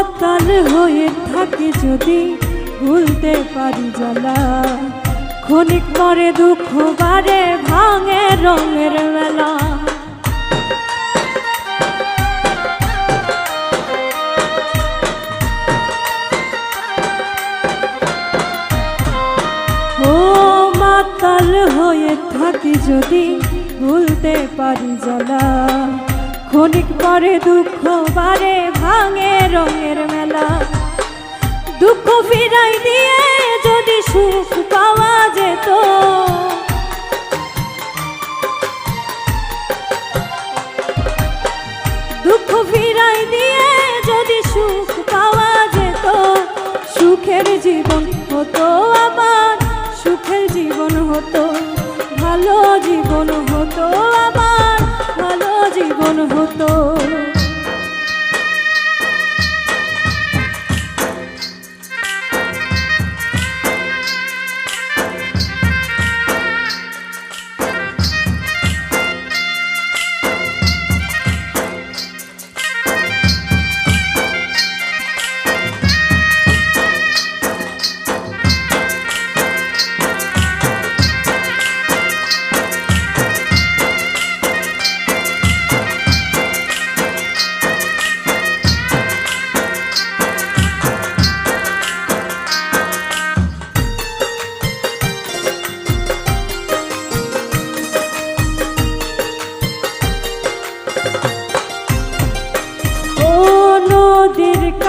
মাতাল হয়ে থাকে যদি ভুলতে পারি জ্বালা। ক্ষণিক পরে দুঃখ বারে ভাঙে রঙের মেলা। ও হয়ে থাকি যদি ভুলতে পারি জ্বালা। ক্ষণিক পরে দুঃখ বারে ভাঙে রঙের মেলা। দুঃখ ফিরাই দিয়ে যদি সুখ পাওয়া যেত। দুঃখ ফিরাই দিয়ে যদি সুখ পাওয়া যেত, সুখের জীবন হতো আমার সুখের জীবন হতো, ভালো জীবন হতো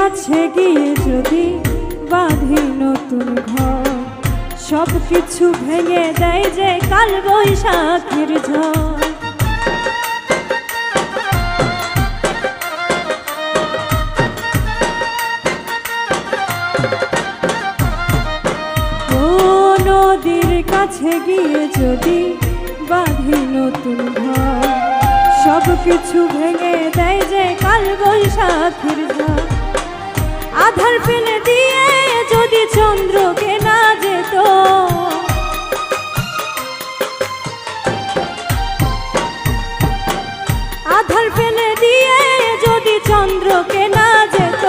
কাছে গিয়ে যদি বাঁধি নতুন ঘর সব কিছু ভেঙে দেয় যে কাল বৈশাখের ঝড়। নদীর কাছে গিয়ে যদি বাঁধি নতুন ঘর সব কিছু ভেঙে দেয় যে কাল বৈশাখীর ঝড়। আধার ফেলে দিয়ে যদি চন্দ্রকে না যেত। আধার ফেলে দিয়ে যদি চন্দ্রকে না যেত,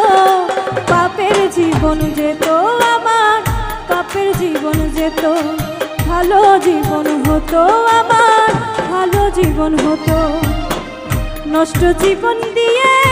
পাপের জীবন যেত আমার, পাপের জীবন যেত, ভালো জীবন হতো আমার, ভালো জীবন হতো। নষ্ট জীবন দিয়ে